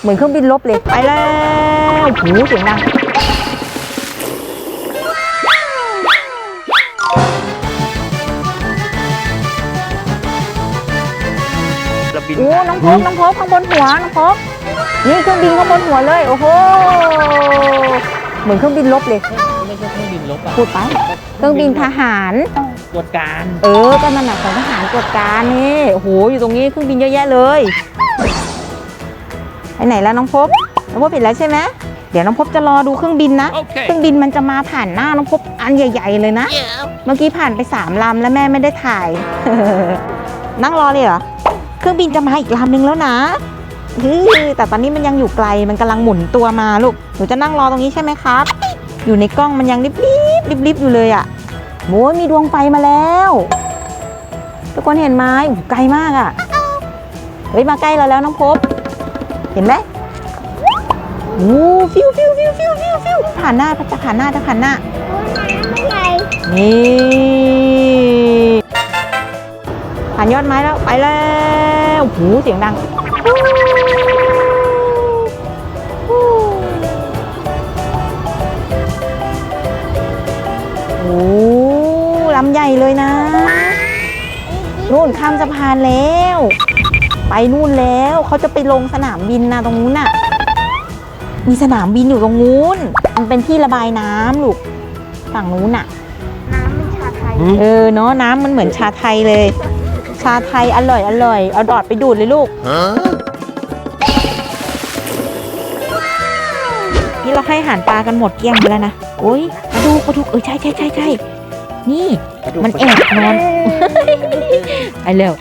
เหมือนเครื่องบินลบเลย ไปแล้วหูเสียงดังจะบินโอ้น้องพบน้องพบข้างบนหัวน้องพบนี่เครื่องบินข้างบนหัวเลย โอ้โห เหมือนเครื่องบินลบเลย ไม่ใช่เครื่องบินลบอะพูดไปเครื่องบินทหารตรวจการ เออก็มันหนักของทหารตรวจการนี่ โอ้โห อยู่ตรงนี้เครื่องบินเยอะแยะเลย ไปไหนแล้วน้องพบน้องพบปิดแล้วใช่ไหมเดี๋ยวน้องพบจะรอดูเครื่องบินนะเครื่องบินมันจะมาผ่านหน้าน้องพบอันใหญ่ ๆ เลยนะเมื่อกี้ผ่านไปสามลำแล้วแม่ไม่ได้ถ่าย นั่งรอเลยเหรอ เครื่องบินจะมาอีกลำหนึ่งแล้วนะฮือแต่ตอนนี้มันยังอยู่ไกล มันกำลังหมุนตัวมาลูก หนูจะนั่งรอตรงนี้ใช่ไหมครับ อยู่ในกล้องมันยังริบๆริบๆอยู่เลยอะ่ะโอ้ยมีดวงไฟมาแล้ว ทุกคนเห็นไหมโอ้โหไกลมากอะ่ะ เฮ้ย มาใกล้เราแล้วน้องพบ เห็นไหมโอ้ฟิวฟิวฟิวฟิวฟิวฟิวผ่านหน้าจะผ่านหน้าจะผ่านหน้านี่ผ่านยอดไม้แล้วไปแล้วโอ้โหเสียงดังโอ้ลำใหญ่เลยนะนู่นข้ามสะพานแล้ว ไปนู่นแล้วเขาจะไปลงสนามบินนะตรงนู้นน่ะ มีสนามบินอยู่ตรงนู้น มันเป็นที่ระบายน้ำลูกฝั่งนู้นน่ะ น้ำเป็นชาไทยเออเนาะน้ำมันเหมือนชาไทยเลย ชาไทยอร่อยอร่อยเอาดอดไปดูดเลยลูก นี่เราให้อาหารปลากันหมดเกลี้ยงไปแล้วนะโอ้ยปลาดุกปลาดุกเออใช่ใช่ใช่ใช่นี่ มันแอบนอน ไปเร็ว